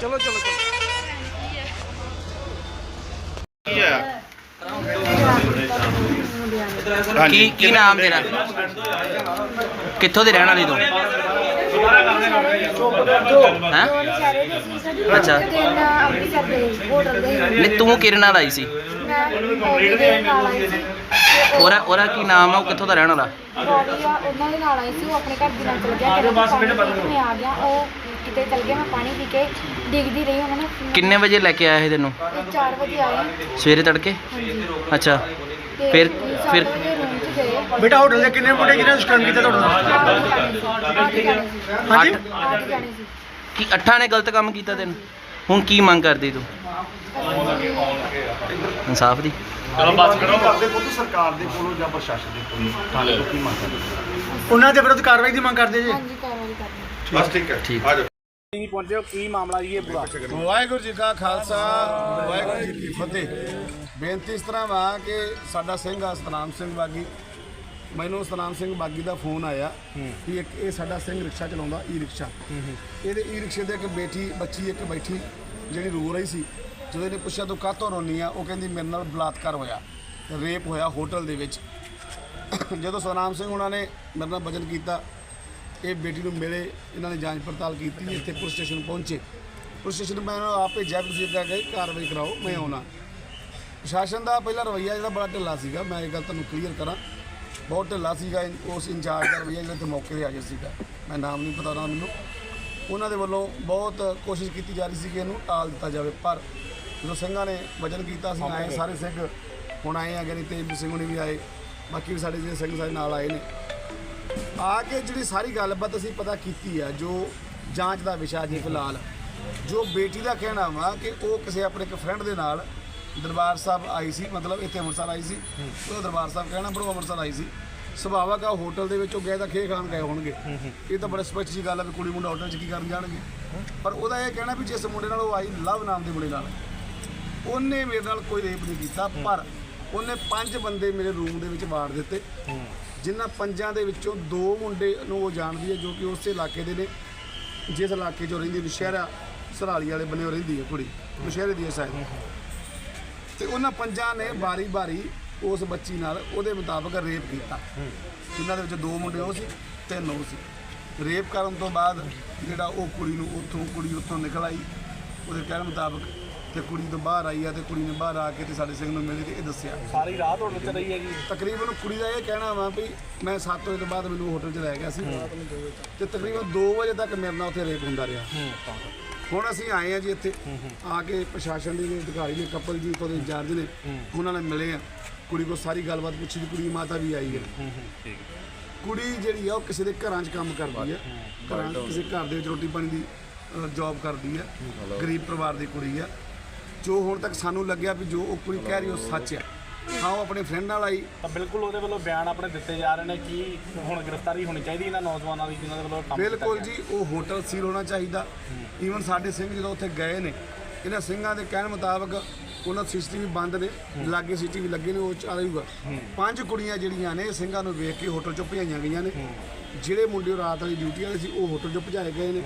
ਚਲੋ ਚਲੋ ਚਲੋ। ਕੀ ਕੀ ਨਾਮ ਤੇਰਾ? ਕਿੱਥੋਂ ਦੇ ਰਹਿਣ ਵਾਲੀ ਤੂੰ? ਹੈਂ? ਅੱਛਾ। ਦੇ ਦੇ ਨਹੀਂ ਤੂੰ ਕਿਰਨ ਨਾਲ ਆਈ ਸੀ। ਉਹਦਾ ਉਹਦਾ ਕੀ ਨਾਮ ਆ? ਉਹ ਕਿੱਥੋਂ ਦਾ ਰਹਿਣ ਵਾਲਾ? ਉਹਨਾਂ ਦੇ ਨਾਲ ਆਈ ਸੀ ਉਹ ਆਪਣੇ ਘਰ ਦੇ ਨਾਲ ਚਲ ਗਿਆ ਬਸ ਮੈਂ ਆ ਗਿਆ ਉਹ ਕਿਤੇ ਚਲ ਗਿਆ ਮੈਂ ਪਾਣੀ ਪੀ ਕੇ ਡਿੱਗਦੀ ਰਹੀ ਉਹਨਾਂ ਨੇ ਕਿੰਨੇ ਵਜੇ ਲੈ ਕੇ ਆਇਆ ਇਹ ਤੈਨੂੰ? 4 ਵਜੇ ਆਏ। ਸਵੇਰੇ ਤੜਕੇ? ਅੱਛਾ। ਤੇ ਫਿਰ- ਫਿਰ- ਵਜੇ ਰੂਮ 'ਚ ਗਏ। ਬੇਟਾ ਹੋਟਲ ਦੇ ਕਿੰਨੇ ਮੁੰਡੇ ਕਿਹਨੇ ਦੁਸ਼ਕਰਮ ਕੀਤਾ ਤੁਹਾਡੇ ਨਾਲ? ਅੱਠ ਜਾਣੇ ਸੀ। ਹਾਂਜੀ? ਅੱਠ ਅੱਠ ਜਾਣੇ ਸੀ। ਕੀ ਅੱਠਾਂ ਨੇ ਗਲਤ ਕੰਮ ਕੀਤਾ ਤੈਨੂੰ? ਹੁਣ ਕੀ ਮੰਗ ਕਰਦੀ ਤੂੰ? ਇਨਸਾਫ ਦੀ। ਕਰਦੇ ਪੁੱਤ ਸਰਕਾਰ ਦੇ ਕੋਲੋਂ ਜਾਂ ਪ੍ਰਸ਼ਾਸਨ ਦੇ ਕੋਲੋਂ ਤੁਹਾਨੂੰ ਕੀ ਮੰਗ ਕਰਦੇ? ਉਹਨਾਂ ਦੇ ਵਿਰੁੱਧ ਕਾਰਵਾਈ ਦੀ ਮੰਗ ਕਰਦੇ ਜੀ? ਹਾਂਜੀ ਕਾਰਵਾਈ ਕਰਨੀ ਬਸ ਠੀਕ ਹੈ। ਠੀਕ। ਆ ਜਾਓ। ਨਹੀਂ ਪਹੁੰਚੇ ਕੀ ਮਾਮਲਾ ਜੀ ਇਹ ਪੂਰਾ? ਵਾਹਿਗੁਰੂ ਜੀ ਕਾ ਖਾਲਸਾ, ਵਾਹਿਗੁਰੂ ਜੀ ਕੀ ਫਤਿਹ। ਬੇਨਤੀ ਇਸ ਤਰ੍ਹਾਂ ਵਾ ਕਿ ਸਾਡਾ ਸਿੰਘ ਆ, ਸਤਨਾਮ ਸਿੰਘ ਬਾਗੀ। ਮੈਨੂੰ ਸਤਨਾਮ ਸਿੰਘ ਬਾਗੀ ਦਾ ਫੋਨ ਆਇਆ ਕਿ ਇੱਕ ਇਹ ਸਾਡਾ ਸਿੰਘ ਰਿਕਸ਼ਾ ਚਲਾਉਂਦਾ ਈ ਰਿਕਸ਼ਾ ਇਹਦੇ ਈ ਰਿਕਸ਼ੇ ਦੇ ਇੱਕ ਬੇਟੀ, ਬੱਚੀ ਇੱਕ ਬੈਠੀ, ਜਿਹੜੀ ਰੋ ਰਹੀ ਸੀ। ਜਦੋਂ ਇਹਨੇ ਪੁੱਛਿਆ, ਤੂੰ ਕਾਹਤੋਂ ਰੋਨੀ ਆ? ਉਹ ਕਹਿੰਦੀ, ਮੇਰੇ ਨਾਲ ਬਲਾਤਕਾਰ ਹੋਇਆ, ਰੇਪ ਹੋਇਆ ਹੋਟਲ ਦੇ ਵਿੱਚ। ਜਦੋਂ ਸਤਨਾਮ ਸਿੰਘ ਉਹਨਾਂ ਨੇ ਮੇਰੇ ਨਾਲ ਵਜਨ ਕੀਤਾ ਇਹ ਬੇਟੀ ਨੂੰ ਮਿਲੇ ਇਹਨਾਂ ਨੇ ਜਾਂਚ ਪੜਤਾਲ ਕੀਤੀ ਇੱਥੇ ਪੁਲਿਸ ਸਟੇਸ਼ਨ ਪਹੁੰਚੇ। ਪੁਲਿਸ ਸਟੇਸ਼ਨ ਮੈਂ ਇਹਨਾਂ ਨੂੰ ਆਪੇ ਜੈ ਤੁਸੀਂ ਕਹਿ ਕੇ ਕਾਰਵਾਈ ਕਰਾਓ ਮੈਂ ਆਉਣਾ। ਪ੍ਰਸ਼ਾਸਨ ਦਾ ਪਹਿਲਾ ਰਵੱਈਆ ਜਿਹੜਾ ਬੜਾ ਢਿੱਲਾ ਸੀਗਾ ਮੈਂ ਇਹ ਗੱਲ ਤੁਹਾਨੂੰ ਕਲੀਅਰ ਕਰਾਂ। ਬਹੁਤ ਢਿੱਲਾ ਸੀਗਾ ਉਸ ਇੰਚਾਰਜ ਦਾ ਰਵੱਈਆ ਜਿਹੜਾ ਤੇ ਮੌਕੇ ਤੇ ਹਾਜ਼ਰ ਸੀਗਾ। ਮੈਂ ਨਾਮ ਨਹੀਂ ਪਤਾ ਉਹਨਾਂ ਮੈਨੂੰ। ਉਹਨਾਂ ਦੇ ਵੱਲੋਂ ਬਹੁਤ ਕੋਸ਼ਿਸ਼ ਕੀਤੀ ਜਾ ਰਹੀ ਸੀ ਕਿ ਇਹਨੂੰ ਟਾਲ ਦਿੱਤਾ ਜਾਵੇ ਪਰ ਜਦੋਂ ਸਿੰਘਾਂ ਨੇ ਵਜਨ ਕੀਤਾ ਸੀ ਆਏ ਸਾਰੇ ਸਿੰਘ ਹੁਣ ਆਏ ਆ ਗਏ ਤੇ ਸਿੰਘ ਹੁਣੀ ਵੀ ਆਏ। ਬਾਕੀ ਵੀ ਸਾਡੇ ਜਿਹੜੇ ਸਿੰਘ ਸਾਡੇ ਨਾਲ ਆਏ ਨੇ। ਆ ਕੇ ਜਿਹੜੀ ਸਾਰੀ ਗੱਲਬਾਤ ਅਸੀਂ ਪਤਾ ਕੀਤੀ ਆ ਜੋ ਜਾਂਚ ਦਾ ਵਿਸ਼ਾ ਜੀ ਫਿਲਹਾਲ ਜੋ ਬੇਟੀ ਦਾ ਕਹਿਣਾ ਵਾ ਕਿ ਉਹ ਕਿਸੇ ਆਪਣੇ ਇੱਕ ਫਰੈਂਡ ਦੇ ਨਾਲ ਦਰਬਾਰ ਸਾਹਿਬ ਆਈ ਸੀ ਮਤਲਬ ਇੱਥੇ ਅੰਮ੍ਰਿਤਸਰ ਆਈ ਸੀ ਉਹ ਦਰਬਾਰ ਸਾਹਿਬ ਕਹਿਣਾ ਪਰ ਉਹ ਅੰਮ੍ਰਿਤਸਰ ਆਈ ਸੀ। ਸੁਭਾਵਕ ਆ ਹੋਟਲ ਦੇ ਵਿੱਚ ਉਹ ਗਏ ਤਾਂ ਖੇ ਖਾਣ ਗਏ ਹੋਣਗੇ। ਇਹ ਤਾਂ ਬੜਾ ਸਪਸ਼ਟ ਜੀ ਗੱਲ ਆ ਵੀ ਕੁੜੀ ਮੁੰਡਾ ਹੋਟਲ 'ਚ ਕੀ ਕਰਨ ਜਾਣਗੇ। ਪਰ ਉਹਦਾ ਇਹ ਕਹਿਣਾ ਵੀ ਜਿਸ ਮੁੰਡੇ ਨਾਲ ਉਹ ਆਈ ਲਵ ਨਾਮ ਦੇ ਮੁੰਡੇ ਨਾਲ। ਉਹਨੇ ਮੇਰੇ ਨਾਲ ਕੋਈ ਰੇਪ ਨਹੀਂ ਕੀਤਾ ਪਰ ਉਹਨੇ ਪੰਜ ਬੰਦੇ ਮੇਰੇ ਰੂਮ ਦੇ ਵਿੱਚ ਵਾੜ ਦਿੱਤੇ। ਜਿਨ੍ਹਾਂ ਪੰਜਾਂ ਦੇ ਵਿੱਚੋਂ ਦੋ ਮੁੰਡੇ ਨੂੰ ਉਹ ਜਾਣਦੀ ਹੈ ਜੋ ਕਿ ਉਸੇ ਇਲਾਕੇ ਦੇ ਨੇ, ਜਿਸ ਇਲਾਕੇ 'ਚੋਂ ਰਹਿੰਦੀ ਨਸ਼ਹਿਰਾ ਸਰਾਲੀ ਵਾਲੇ ਬੰਨੇ ਰਹਿੰਦੀ ਹੈ ਕੁੜੀ, ਨਸ਼ਹਿਰੇ ਦੀ ਹੈ ਸ਼ਾਇਦ। ਤੇ ਉਹਨਾਂ ਪੰਜਾਂ ਨੇ ਬਾਰੀ-ਬਾਰੀ ਉਸ ਬੱਚੀ ਨਾਲ ਉਹਦੇ ਮੁਤਾਬਕ ਰੇਪ ਕੀਤਾ। ਜਿਨ੍ਹਾਂ ਦੇ ਵਿੱਚ ਦੋ ਮੁੰਡੇ, ਉਹ ਸੀ ਤਿੰਨ ਉਹ ਸੀ। ਰੇਪ ਕਰਨ ਤੋਂ ਬਾਅਦ ਜਿਹੜਾ ਉਹ ਕੁੜੀ ਨੂੰ ਉੱਥੋਂ, ਕੁੜੀ ਉੱਥੋਂ ਨਿਕਲ ਆਈ। ਉਹਦੇ ਕਹਿਣ ਮੁਤਾਬਕ ਤੇ ਕੁੜੀ ਤੋਂ ਬਾਹਰ ਆਈ ਆ ਤੇ ਕੁੜੀ ਨੇ ਬਾਹਰ ਆ ਕੇ ਤੇ ਸਾਡੇ ਸਿੰਘ ਨੂੰ ਮਿਲੀ ਤੇ ਇਹ ਦੱਸਿਆ। ਸਾਰੀ ਰਾਤ ਹੋਟਲ ਚ ਰਹੀ ਹੈਗੀ। ਤਕਰੀਬਨ ਕੁੜੀ ਦਾ ਇਹ ਕਹਿਣਾ ਵਾ ਵੀ ਮੈਂ 7 ਵਜੇ ਤੋਂ ਬਾਅਦ ਮੈਨੂੰ ਹੋਟਲ 'ਚ ਲੈ ਗਿਆ ਸੀ। ਤੇ ਤਕਰੀਬਨ 2 ਵਜੇ ਤੱਕ ਮੇਰੇ ਨਾਲ ਉੱਥੇ ਰੇਪ ਹੁੰਦਾ ਰਿਹਾ। ਹੁਣ ਅਸੀਂ ਆਏ ਆ ਜੀ ਇੱਥੇ। ਆ ਕੇ ਪ੍ਰਸ਼ਾਸਨ ਦੇ ਜਿਹੜੇ ਅਧਿਕਾਰੀ ਨੇ ਕਪਲ ਜੀ ਤੋਂ ਇੰਚਾਰਜ ਨੇ ਉਹਨਾਂ ਨਾਲ ਮਿਲੇ ਆ। ਕੁੜੀ ਕੋ ਸਾਰੀ ਗੱਲਬਾਤ ਪੁੱਛੀ ਦੀ ਕੁੜੀ ਮਾਤਾ ਵੀ ਆਈ ਹੈ। ਕੁੜੀ ਜਿਹੜੀ ਆ ਉਹ ਕਿਸੇ ਦੇ ਘਰਾਂ 'ਚ ਕੰਮ ਕਰਦੀ ਹੈ ਘਰਾਂ ਕਿਸੇ ਘਰ ਦੇ ਵਿੱਚ ਰੋਟੀ ਪਾਣੀ ਦੀ ਜੌਬ ਕਰਦੀ ਹੈ ਗਰੀਬ ਪਰਿਵਾਰ ਦੀ ਕੁੜੀ ਆ। ਜੋ ਹੁਣ ਤੱਕ ਸਾਨੂੰ ਲੱਗਿਆ ਵੀ ਜੋ ਉਹ ਕੁੜੀ ਕਹਿ ਰਹੀ ਉਹ ਸੱਚ ਹੈ ਹਾਂ ਉਹ ਆਪਣੇ ਫਰੈਂਡ ਨਾਲ ਆਈ। ਤਾਂ ਬਿਲਕੁਲ ਉਹਦੇ ਵੱਲੋਂ ਬਿਆਨ ਆਪਣੇ ਦਿੱਤੇ ਜਾ ਰਹੇ ਨੇ ਕਿ ਹੁਣ ਗ੍ਰਿਫਤਾਰੀ ਹੋਣੀ ਚਾਹੀਦੀ ਇਹਨਾਂ ਨੌਜਵਾਨਾਂ ਦੀ ਜਿਨ੍ਹਾਂ ਦੇ ਵੱਲੋਂ ਕੰਮ ਕੀਤਾ ਬਿਲਕੁਲ। ਜੀ ਉਹ ਹੋਟਲ ਸੀਲ ਹੋਣਾ ਚਾਹੀਦਾ। ਈਵਨ ਸਾਡੇ ਸਿੰਘ ਜਦੋਂ ਉੱਥੇ ਗਏ ਨੇ ਇਹਨਾਂ ਸਿੰਘਾਂ ਦੇ ਕਹਿਣ ਮੁਤਾਬਕ ਉਹਨਾਂ ਸੀਸੀਟੀਵੀ ਬੰਦ ਨੇ ਲਾਗੇ ਸੀਸੀਟੀਵੀ ਲੱਗੇ ਨੇ ਉਹ ਚੱਲੂਗਾ ਪੰਜ ਕੁੜੀਆਂ ਜਿਹੜੀਆਂ ਨੇ ਸਿੰਘਾਂ ਨੂੰ ਵੇਖ ਕੇ ਹੋਟਲ ਚੋਂ ਭਜਾਈਆਂ ਗਈਆਂ ਨੇ। ਜਿਹੜੇ ਮੁੰਡੇ ਰਾਤ ਵਾਲੀ ਡਿਊਟੀ ਵਾਲੇ ਸੀ ਉਹ ਹੋਟਲ ਚੋਂ ਭਜਾਏ ਗਏ ਨੇ।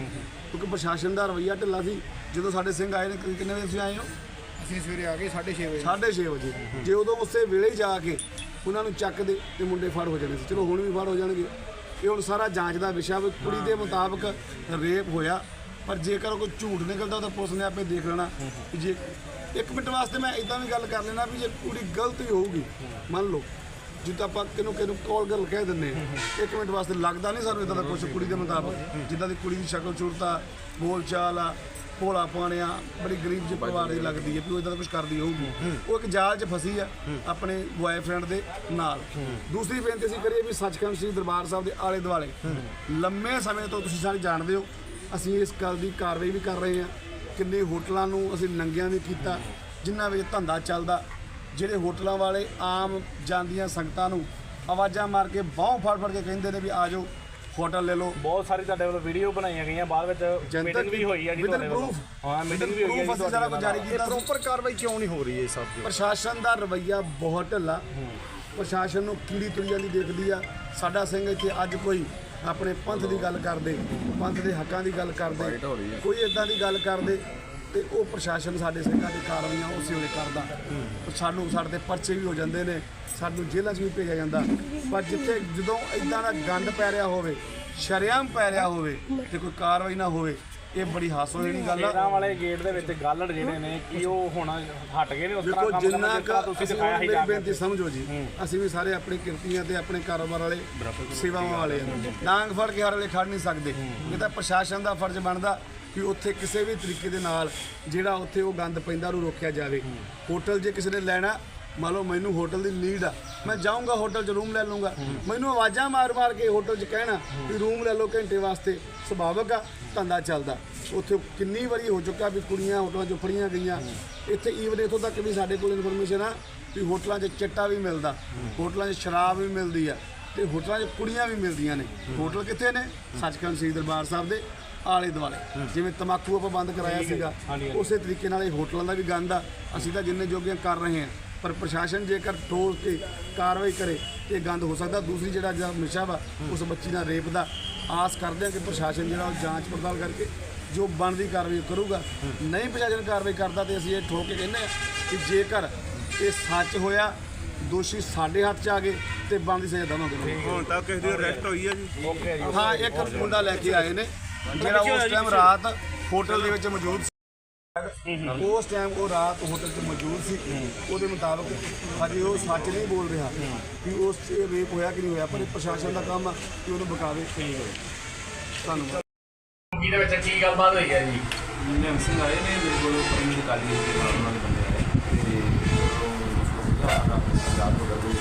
ਕਿਉਂਕਿ ਪ੍ਰਸ਼ਾਸਨ ਦਾ ਰਵੱਈਆ ਢਿੱਲਾ ਸੀ। ਜਦੋਂ ਸਾਡੇ ਸਿੰਘ ਆਏ ਨੇ ਕਿੰਨੇ ਵਜੇ ਤੁਸੀਂ ਆਏ ਹੋ? ਅਸੀਂ ਸਵੇਰੇ ਆ ਗਏ 6:30 ਵਜੇ। 6:30 ਵਜੇ। ਜੇ ਉਦੋਂ ਉਸੇ ਵੇਲੇ ਹੀ ਜਾ ਕੇ ਉਹਨਾਂ ਨੂੰ ਚੱਕਦੇ ਤੇ ਮੁੰਡੇ ਫੜ ਹੋ ਜਾਣੇ ਸੀ। ਚਲੋ ਹੁਣ ਵੀ ਫੜ ਹੋ ਜਾਣਗੇ। ਇਹ ਹੁਣ ਸਾਰਾ ਜਾਂਚ ਦਾ ਵਿਸ਼ਾ ਵੀ ਕੁੜੀ ਦੇ ਮੁਤਾਬਕ ਰੇਪ ਹੋਇਆ। ਪਰ ਜੇਕਰ ਕੋਈ ਝੂਠ ਨਿਕਲਦਾ ਤਾਂ ਪੁਲਿਸ ਨੇ ਆਪੇ ਦੇਖ ਲੈਣਾ ਕਿ ਜੇ ਇੱਕ ਮਿੰਟ ਵਾਸਤੇ ਮੈਂ ਇਦਾਂ ਵੀ ਗੱਲ ਕਰ ਲੈਣਾ ਵੀ ਜੇ ਕੁੜੀ ਗਲਤ ਹੀ ਹੋਊਗੀ, ਮੰਨ ਲਓ। ਜਿੱਦਾਂ ਆਪਾਂ ਕਿਨੂੰ ਕਿਨੂੰ ਕੋਲ ਗੱਲ ਕਹਿ ਦਿੰਨੇ ਆ ਇੱਕ ਮਿੰਟ ਵਾਸਤੇ ਲੱਗਦਾ ਨਹੀਂ ਸਾਨੂੰ ਇਦਾਂ ਦਾ ਕੁਝ ਕੁੜੀ ਦੇ ਮੁਤਾਬਕ। ਜਿੱਦਾਂ ਦੀ ਕੁੜੀ ਦੀ ਸ਼ਕਲ ਸੂਰਤ ਆ ਬੋਲ ਚਾਲ ਆ ਭੋਲਾ ਪਾਣਿਆ ਬੜੀ ਗਰੀਬ ਜਿਹੇ ਪਰਿਵਾਰ ਦੀ ਲੱਗਦੀ ਹੈ ਵੀ ਉਹ ਇਦਾਂ ਦਾ ਕੁਝ ਕਰਦੀ ਹੋਊਗੀ। ਉਹ ਇੱਕ ਜਾਲ 'ਚ ਫਸੀ ਆ ਆਪਣੇ ਬੁਆਏਫ੍ਰੈਂਡ ਦੇ ਨਾਲ। ਦੂਸਰੀ ਬੇਨਤੀ ਅਸੀਂ ਕਰੀਏ ਵੀ ਸੱਚਖੰਡ ਸ੍ਰੀ ਦਰਬਾਰ ਸਾਹਿਬ ਦੇ ਆਲੇ ਦੁਆਲੇ ਲੰਮੇ ਸਮੇਂ ਤੋਂ ਤੁਸੀਂ ਸਾਰੇ ਜਾਣਦੇ ਹੋ ਅਸੀਂ ਇਸ ਗੱਲ ਦੀ ਕਾਰਵਾਈ ਵੀ ਕਰ ਰਹੇ ਹਾਂ। ਕਿੰਨੇ ਹੋਟਲਾਂ ਨੂੰ ਅਸੀਂ ਨੰਗਿਆਂ ਵੀ ਕੀਤਾ ਜਿਨ੍ਹਾਂ ਵਿੱਚ ਧੰਦਾ ਚੱਲਦਾ। ਜਿਹੜੇ ਹੋਟਲਾਂ ਵਾਲੇ ਆਮ ਜਾਂਦੀਆਂ ਸੰਗਤਾਂ ਨੂੰ ਆਵਾਜ਼ਾਂ ਮਾਰ ਕੇ ਬਾਹੋਂ ਫੜ ਫੜ ਕੇ ਕਹਿੰਦੇ ਨੇ ਵੀ ਆ ਹੋਟਲ ਲੈ ਲਓ। ਬਹੁਤ ਸਾਰੀ ਤੁਹਾਡੇ ਵੱਲੋਂ ਵੀਡੀਓ ਬਣਾਈਆਂ ਗਈਆਂ ਬਾਅਦ ਵਿੱਚ ਮੀਟਿੰਗ ਵੀ ਹੋਈ ਹੈ ਜੀ ਤੁਹਾਡੇ ਵੱਲੋਂ। ਹਾਂ ਮੀਟਿੰਗ ਵੀ ਹੋਈ ਹੈ ਅਸੀਂ ਸਾਰਾ ਤੁਹਾਡੇ ਕੁਝ ਜਾਰੀ। ਕੀਤਾ। ਪ੍ਰੋਪਰ ਕਾਰਵਾਈ ਕਿਉਂ ਨਹੀਂ ਹੋ ਰਹੀ ਇਹ ਸਭ ਦੀ? ਪ੍ਰਸ਼ਾਸਨ ਦਾ ਰਵੱਈਆ ਬਹੁਤ ਢਿੱਲਾ। ਪ੍ਰਸ਼ਾਸਨ ਨੂੰ ਕੀੜੀ ਤੁਰੀ ਜਾਂਦੀ ਦੇਖਦੀ ਆ। ਸਾਡਾ ਸਿੰਘ ਇੱਥੇ ਅੱਜ ਕੋਈ ਆਪਣੇ ਪੰਥ ਦੀ ਗੱਲ ਕਰਦੇ ਪੰਥ ਦੇ ਹੱਕਾਂ ਦੀ ਗੱਲ ਕਰਦੇ ਕੋਈ ਇਦਾਂ ਦੀ ਗੱਲ ਕਰਦੇ। ਤੇ ਉਹ ਪ੍ਰਸ਼ਾਸਨ ਸਾਡੇ ਸਿੰਘਾਂ ਦੀ ਕਾਰਵਾਈਆਂ ਉਸੇ ਵੇਲੇ ਕਰਦਾ। ਤੇ ਸਾਨੂੰ ਸਾਡੇ ਤੇ ਪਰਚੇ ਵੀ ਹੋ ਜਾਂਦੇ ਨੇ ਸਾਨੂੰ ਜੇਲ੍ਹਾਂ 'ਚ ਵੀ ਭੇਜਿਆ ਜਾਂਦਾ। ਪਰ ਜਿੱਥੇ ਜਦੋਂ ਇਦਾਂ ਦਾ ਗੰਦ ਪੈ ਰਿਹਾ ਹੋਵੇ ਸ਼ਰੇਆਮ ਪੈ ਰਿਹਾ ਹੋਵੇ ਤੇ ਕੋਈ ਕਾਰਵਾਈ ਨਾ ਹੋਵੇ ਇਹ ਬੜੀ ਹਾਸੋ ਜਿਹੜੀ ਗੱਲ ਆ। ਵਾਲੇ ਗੇਟ ਦੇ ਵਿੱਚ ਗੱਲੜ ਜਿਹੜੇ ਨੇ ਕਿ ਉਹ ਹੁਣ ਹਟ ਗਏ ਨੇ ਉਸ ਤਰ੍ਹਾਂ ਦੇਖੋ ਕੰਮ ਜਿੰਨਾ ਕੁ ਤੁਸੀਂ ਦਿਖਾਇਆ ਮੇਰੀ ਜਾ ਬੇਨਤੀ ਸਮਝੋ ਜੀ ਅਸੀਂ ਵੀ ਸਾਰੇ ਆਪਣੀ ਕਿਰਤੀਆਂ ਤੇ ਆਪਣੇ ਕਾਰੋਬਾਰ ਵਾਲੇ ਸੇਵਾਵਾਂ ਵਾਲੇ ਡਾਂਗ ਫੜ ਕੇ ਹਰ ਵੇਲੇ ਖੜ ਨਹੀਂ ਸਕਦੇ। ਇਹ ਤਾਂ ਪ੍ਰਸ਼ਾਸਨ ਦਾ ਫਰਜ਼ ਬਣਦਾ। ਕਿ ਉੱਥੇ ਕਿਸੇ ਵੀ ਤਰੀਕੇ ਦੇ ਨਾਲ ਜਿਹੜਾ ਉੱਥੇ ਉਹ ਗੰਦ ਪੈਂਦਾ, ਉਹਨੂੰ ਰੋਕਿਆ ਜਾਵੇ। ਹੋਟਲ ਜੇ ਕਿਸੇ ਨੇ ਲੈਣਾ, ਮੰਨ ਲਓ ਮੈਨੂੰ ਹੋਟਲ ਦੀ ਨੀਡ ਆ, ਮੈਂ ਜਾਊਂਗਾ, ਹੋਟਲ 'ਚ ਰੂਮ ਲੈ ਲੂੰਗਾ ਮੈਨੂੰ ਆਵਾਜ਼ਾਂ ਮਾਰ-ਮਾਰ ਕੇ ਹੋਟਲ 'ਚ ਕਹਿਣਾ ਵੀ ਰੂਮ ਲੈ ਲਓ ਘੰਟੇ ਵਾਸਤੇ, ਸੁਭਾਵਿਕ ਆ, ਧੰਦਾ ਚੱਲਦਾ। ਉੱਥੇ ਕਿੰਨੀ ਵਾਰੀ ਹੋ ਚੁੱਕਾ ਵੀ ਕੁੜੀਆਂ ਹੋਟਲਾਂ 'ਚ ਫੜੀਆਂ ਗਈਆਂ। ਇੱਥੇ ਈਵਨ ਇੱਥੋਂ ਤੱਕ ਵੀ ਸਾਡੇ ਕੋਲ ਇਨਫੋਰਮੇਸ਼ਨ ਆ ਵੀ ਹੋਟਲਾਂ 'ਚ ਚਿੱਟਾ ਵੀ ਮਿਲਦਾ, ਹੋਟਲਾਂ 'ਚ ਸ਼ਰਾਬ ਵੀ ਮਿਲਦੀ ਆ ਤੇ ਹੋਟਲਾਂ 'ਚ ਕੁੜੀਆਂ ਵੀ ਮਿਲਦੀਆਂ ਨੇ। ਹੋਟਲ ਕਿੱਥੇ ਨੇ? ਸੱਚਖੰਡ ਸ੍ਰੀ ਦਰਬਾਰ ਸਾਹਿਬ ਦੇ। ਆਲੇ ਦੁਆਲੇ। ਜਿਵੇਂ ਤਮਾਕੂ ਆਪਾਂ ਬੰਦ ਕਰਾਇਆ ਸੀਗਾ ਉਸੇ ਤਰੀਕੇ ਨਾਲ ਇਹ ਹੋਟਲਾਂ ਦਾ ਵੀ ਗੰਦ ਆ। ਅਸੀਂ ਤਾਂ ਜਿੰਨੇ ਜੋਗੇ ਕਰ ਰਹੇ ਹਾਂ ਪਰ ਪ੍ਰਸ਼ਾਸਨ ਜੇਕਰ ਠੋਸ ਕੇ ਕਾਰਵਾਈ ਕਰੇ ਤੇ ਇਹ ਗੰਦ ਹੋ ਸਕਦਾ। ਦੂਸਰੀ ਜਿਹੜਾ ਜਿਹੜਾ ਨਸ਼ਾ ਵਾ ਉਸ ਬੱਚੀ ਨਾਲ ਰੇਪ ਦਾ ਆਸ ਕਰਦੇ ਹਾਂ ਕਿ ਪ੍ਰਸ਼ਾਸਨ ਜਿਹੜਾ ਉਹ ਜਾਂਚ ਪੜਤਾਲ ਕਰਕੇ ਜੋ ਬਣਦੀ ਕਾਰਵਾਈ ਕਰੂਗਾ। ਨਹੀਂ ਪ੍ਰਸ਼ਾਸਨ ਕਾਰਵਾਈ ਕਰਦਾ ਤੇ ਅਸੀਂ ਇਹ ਠੋਕ ਕੇ ਕਹਿੰਦੇ ਹਾਂ ਕਿ ਜੇਕਰ ਇਹ ਸੱਚ ਹੋਇਆ ਦੋਸ਼ੀ ਸਾਡੇ ਹੱਥ 'ਚ ਆ ਗਏ ਤੇ ਬਣਦੀ ਸਜ਼ਾ ਦੇਵਾਂਗੇ ਹੁਣ ਤੱਕ ਕਿਸੇ ਦੀ ਅਰੈਸਟ ਹੋਈ ਹੈ ਜੀ। ਹਾਂ ਇੱਕ ਮੁੰਡਾ ਲੈ ਕੇ ਆਏ ਨੇ। ਜਿਹੜਾ ਉਸ ਟਾਈਮ ਰਾਤ ਹੋਟਲ ਦੇ ਵਿੱਚ ਮੌਜੂਦ ਸੀ। ਉਸ ਟਾਈਮ ਉਹ ਰਾਤ ਹੋਟਲ 'ਚ ਮੌਜੂਦ ਸੀ। ਉਹਦੇ ਮੁਤਾਬਕ ਹਜੇ ਉਹ ਸੱਚ ਨਹੀਂ ਬੋਲ ਰਿਹਾ ਕਿ ਉਸ 'ਚ ਰੇਪ ਹੋਇਆ ਕਿ ਨਹੀਂ ਹੋਇਆ ਪਰ ਇਹ ਪ੍ਰਸ਼ਾਸਨ ਦਾ ਕੰਮ ਆ ਕਿ ਉਹਨੂੰ ਬਕਾਵੇ ਧੰਨਵਾਦ। ਕੀ ਦੇ ਵਿੱਚ ਕੀ ਗੱਲਬਾਤ ਹੋਈ ਹੈ ਜੀ? ਨਿਹੰਗ ਸਿੰਘ ਆਏ ਨੇ ਮੇਰੇ ਕੋਲ ਪਰਮਿਟ ਕਾਲੀ ਦੇ ਨਾਲ ਉਹਨਾਂ ਦੇ ਬੰਦੇ ਆਏ ਤੇ ਉਹ ਆਪਣਾ ਪੰਜਾਬ ਤੋਂ ਗੱਡੀ ਵਿੱਚ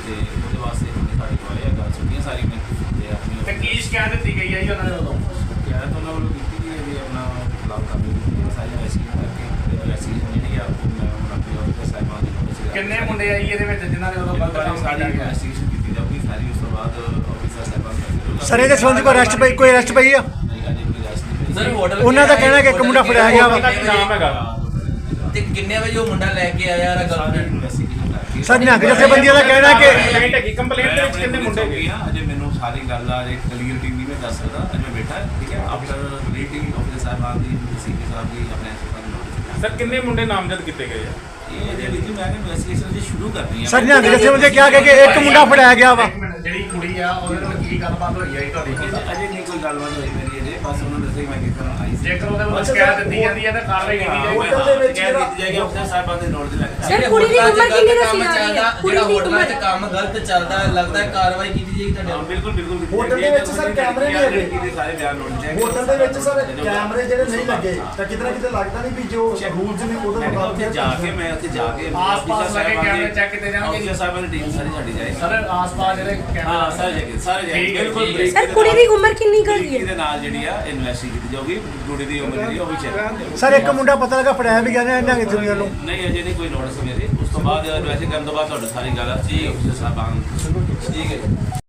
ਤੇ ਉਹਦੇ ਵਾਸਤੇ ਉਹਨੇ ਸਾਡੀ ਕੋਲੇ ਆ ਗੱਲ ਸੁਣੀਆਂ ਸਾਰੀ ਨੇ ਤੇ ਆਪਣੀ ਤੇ ਕੀ ਸ਼ਿਕਾਇਤ ਦਿੱਤੀ ਗਈ ਹੈ ਜੀ ਉਹਨਾਂ ਨੇ ਉਦੋਂ ਕਿਹਾ ਤਾਂ ਉਹਨਾਂ ਵੱਲੋਂ ਕੀਤੀ ਕਿ ਇਹ ਆਪਣਾ ਬਲਾਕ ਕਰ ਲਈ ਸਾਰੀ ਵੈਸੀ ਕਰਕੇ ਤੇ ਵੈਸੀ ਜਿਹੜੀ ਆ ਉਹ ਮੈਂ ਉਹਨਾਂ ਦੇ ਉਹਦੇ ਸਾਹਿਬਾਨ ਦੀ ਨੋਟਿਸ ਕਿੰਨੇ ਮੁੰਡੇ ਆਈ ਇਹਦੇ ਵਿੱਚ ਜਿਨ੍ਹਾਂ ਨੇ ਉਦੋਂ ਗਲਤ ਕੰਮ ਸਾਰੀ ਕੀਤਾ ਗਿਆ ਇਨਵੈਸਟੀਗੇਸ਼ਨ ਕੀਤੀ ਜਾਊਗੀ ਸਾਰੀ ਉਸ ਤੋਂ ਬਾਅਦ ਆਫਿਸਰ ਸਾਹਿਬਾਨ ਕਰਦੇ ਸਰ ਇਹਦੇ ਸੰਬੰਧ ਕੋਈ ਅਰੈਸਟ ਪਈ ਕੋਈ ਅਰੈਸਟ ਪਈ ਆ? ਉਹਨਾਂ ਦਾ ਕਹਿਣਾ ਕਿ ਇੱਕ ਮੁੰਡਾ ਫੜਿਆ ਗਿਆ ਵਾ। ਨਾਮ ਹੈਗਾ ਤੇ ਕਿੰਨੇ ਵਜੇ ਉਹ ਮੁੰਡਾ ਲੈ ਕੇ ਆਇਆ ਰਾ ਸਾਰੀ ਗਰਲਫ੍ਰੈਂਡ ਇਨਵੈਸਟੀਗੇਸ਼ਨ ਕਰਕੇ ਸਰ ਨਿਹੰਗ ਜਥੇਬੰਦੀਆਂ ਦਾ ਕਹਿਣਾ ਕਿ ਕੰਪਲੇਂਟ ਹੈਗੀ ਕੰਪਲੇਂਟ ਦੇ ਵਿੱਚ ਕਿੰਨੇ ਮੁੰਡੇ ਹੋ ਗਏ ਅਜੇ ਮੈਨੂੰ ਸਾਰੀ ਗੱਲ ਆ ਜੇ ਕਲੀਅਰ ਟੀਮ ਨਹੀਂ ਮੈਂ ਦੱਸ ਸਕਦਾ ਅੱਜ ਮੈਂ ਬੈਠਾ ਠੀਕ ਹੈ? ਆਫਟਰ ਰੀਡਿੰਗ ਆਫਿਸਰ ਸਾਹਿਬਾਨ ਦੀ ਸੀਪੀ ਸਾਹਿਬ ਦੀ ਆਪਣੇ ਸਰ ਕਿੰਨੇ ਮੁੰਡੇ ਨਾਮਜ਼ਦ ਕੀਤੇ ਗਏ ਆ? ਇਹ ਅਜੇ ਵੀ ਮੈਂ ਇਨਵੈਸਟੀਗੇਸ਼ਨ ਜੀ ਸ਼ੁਰੂ ਕਰਨੀ ਹੈ ਸਰ ਨਿਹੰਗ ਜਥੇਬੰਦੀਆਂ ਕਿਹਾ ਕਿ ਇੱਕ ਮੁੰਡਾ ਫੜਿਆ ਗਿਆ ਵਾ। ਜਿਹੜੀ ਕੁੜੀ ਆ ਉਹਦੇ ਨਾਲ ਕੀ ਗੱਲਬਾਤ ਹੋਈ ਹੈ ਤੁਹਾਡੀ? ਅਜੇ ਨਹੀਂ ਕੋਈ ਗੱਲਬਾਤ ਹੋਈ ਮੇਰੀ ਅਜੇ ਬਸ ਉਹਨਾਂ ਨੇ ਦੱਸਿਆ ਕਿ ਮੈਂ ਕਿਸ ਤਰ੍ਹਾਂ ਆਈ ਸੀ ਜੇਕਰ ਉਹਦੇ ਵੱਲੋਂ ਸ਼ਿਕਾਇਤ ਦਿੱਤੀ ਜਾਂਦੀ ਹੈ ਤਾਂ ਕਾਰਵਾਈ ਕੀਤੀ ਜਾਏਗੀ ਹੋਟਲ ਦੇ ਵਿੱਚ ਦਿੱਤੀ ਜਾਏਗੀ ਆਫਿਸਰ ਸਾਹਿਬਾਨ ਦੇ ਨੋਟ ਦੇ ਲੈ ਕੇ ਜਿਹੜੇ ਕੁੜੀ ਦੀ ਉਮਰ ਕਿੰਨੀ ਦੱਸੀ ਕੰਮ ਜਾ ਰਹੀ ਹੈ? ਕੁੜੀ ਜਿਹੜਾ ਦੀ ਹੋਟਲਾਂ 'ਚ ਉਮਰ- ਕੰਮ ਗਲਤ ਚੱਲਦਾ ਹੈ, ਲੱਗਦਾ ਹੈ ਕਾਰਵਾਈ ਕੀਤੀ ਜਾਏਗੀ ਤੁਹਾਡੇ ਹਾਂ ਵੱਲੋਂ ਬਿਲਕੁਲ ਬਿਲਕੁਲ ਕੀਤੀ ਹੋਟਲ ਦੇ ਜਾਏਗੀ। ਵਿੱਚ ਸਰ ਕੈਮਰੇ ਨਹੀਂ ਹੈਗੇ। ਲੜਕੀ ਦੇ ਸਾਰੇ ਬਿਆਨ ਨੋਟ ਜਾਏਗੇ ਹੋਟਲ ਦੇ ਵਿੱਚ ਸਰ ਕੈਮਰੇ ਜਿਹੜੇ ਨਹੀਂ ਲੱਗੇ ਤਾਂ ਕਿਤੇ ਨਾ ਕਿਤੇ ਲੱਗਦਾ ਨਹੀਂ ਵੀ ਜੋ ਰੂਲਸ ਨੇ ਉਹਦੇ ਮੈਂ ਕਿਹਾ ਉੱਥੇ ਮੁਤਾਬਕ ਜਾ ਕੇ ਮੈਂ ਉੱਥੇ ਜਾ ਕੇ ਆਸ-ਪਾਸ ਲੱਗੇ ਕੈਮਰੇ check ਕੀਤੇ ਜਾਣਗੇ। ਅਫਸਰ ਸਾਹਿਬਾਨ ਦੀ ਟੀਮ ਸਾਰੀ ਸਾਡੀ ਜਾਏਗੀ ਸਰ ਆਸ-ਪਾਸ ਜਿਹੜੇ ਹਾਂ ਸਾਰੇ ਜਗ੍ਹਾ ਸਾਰੇ ਜਗ੍ਹਾ ਠੀਕ ਹੈ, ਬਿਲਕੁਲ ਠੀਕ ਹੈ। ਤਰੀਕੇ ਸਰ ਦੇ ਕੁੜੀ ਨਾਲ- ਦੀ ਉਮਰ ਕਿੰਨੀ ਕੁ ਤਰੀਕੇ ਹੈ ਦੇ ਨਾਲ ਜਿਹੜੀ ਆ ਇਨਵੈਸਟੀ ਕੀਤੀ ਜਾਊਗੀ ਕੁੜੀ ਦੀ ਉਮਰ ਜਿਹੜੀ ਉਹ ਵੀ ਚੈੱਕ। ਸਰ ਇੱਕ ਮੁੰਡਾ ਪਤਾ ਲੱਗਾ ਫੜਿਆ ਵੀ ਗਿਆ ਨੇ ਨਿਹੰਗ ਜਥੇਬੰਦੀਆਂ ਨੂੰ ਨਹੀਂ ਅਜੇ ਨਹੀਂ ਕੋਈ ਨੋਟਿਸ ਮੇਰੇ ਉਸ ਤੋਂ ਬਾਅਦ ਵੈਸੇ ਕਰਨ ਤੋਂ ਬਾਅਦ ਤੁਹਾਡੇ ਸਾਰੀ ਗੱਲ ਆ ਜੀ ਅਫਸਰ ਸਾਹਿਬਾਨ ਠੀਕ ਹੈ।